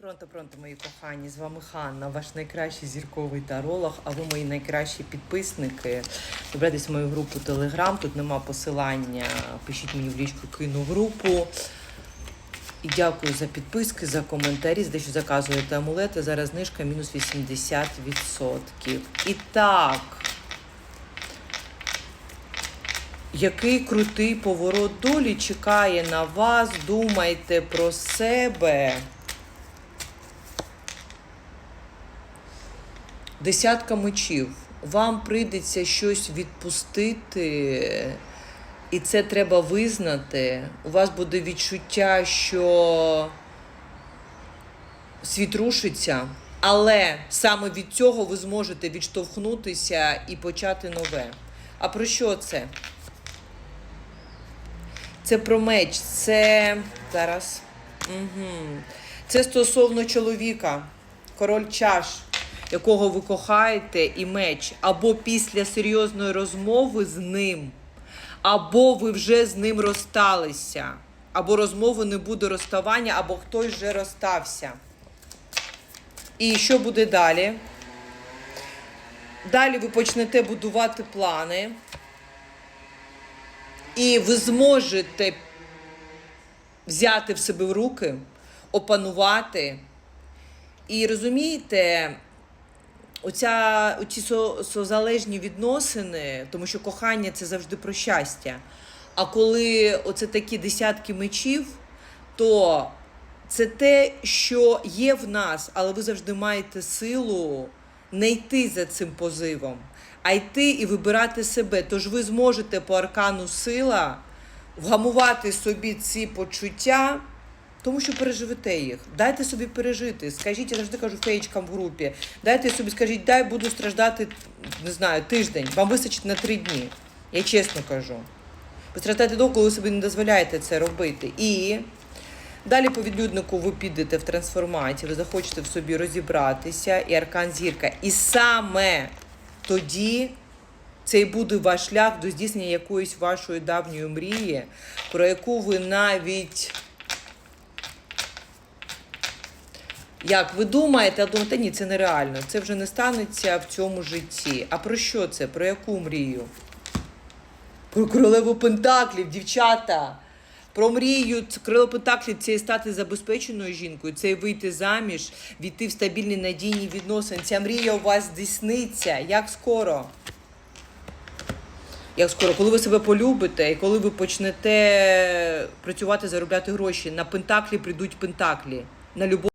Пронто, пронто, мої кохані, з вами Ханна, ваш найкращий зірковий таролог, а ви мої найкращі підписники. Добрайтесь в мою групу Телеграм, тут нема посилання. Пишіть мені в лічку, кину групу. І дякую за підписки, за коментарі, за те, що заказуєте амулети. Зараз знижка мінус 80%. І так. Який крутий поворот долі чекає на вас? Думайте про себе. Десятка мечів. Вам прийдеться щось відпустити, і це треба визнати. У вас буде відчуття, що світ рушиться, але саме від цього ви зможете відштовхнутися і почати нове. А про що це? Це про меч, це зараз. Угу. Це стосовно чоловіка, король чаш, якого ви кохаєте, і меч. Або після серйозної розмови з ним, або ви вже з ним розсталися, або розмови не буде розставання, або хтось вже розстався. І що буде далі? Далі ви почнете будувати плани. І ви зможете взяти в себе в руки, опанувати. І розумієте, оця, оці со- созалежні відносини, тому що кохання це завжди про щастя. А коли оце такі десятки мечів, то це те, що є в нас, але ви завжди маєте силу не йти за цим позивом, а йти і вибирати себе. Тож ви зможете по аркану сила вгамувати собі ці почуття, тому що переживете їх. Дайте собі пережити. Скажіть, я завжди кажу феєчкам в групі. Дайте собі, скажіть, дай буду страждати, не знаю, тиждень. Вам вистачить на три дні. Я чесно кажу. Ви страждаєте довго, коли собі не дозволяєте це робити. І Далі по відлюднику ви підете в трансформацію, ви захочете в собі розібратися, і аркан зірка. І саме тоді це і буде ваш шлях до здійснення якоїсь вашої давньої мрії, про яку ви навіть. Як ви думаєте, а думаєте, ні, це нереально. Це вже не станеться в цьому житті. А про що це? Про яку мрію? Про королеву Пентаклів, дівчата. Про мрію крило Пентаклів це і стати забезпеченою жінкою, це вийти заміж, війти в стабільні надійні відносини. Ця мрія у вас здійсниться. Як скоро? Як скоро, коли ви себе полюбите і коли ви почнете працювати, заробляти гроші, на пентаклі прийдуть пентаклі. На любов.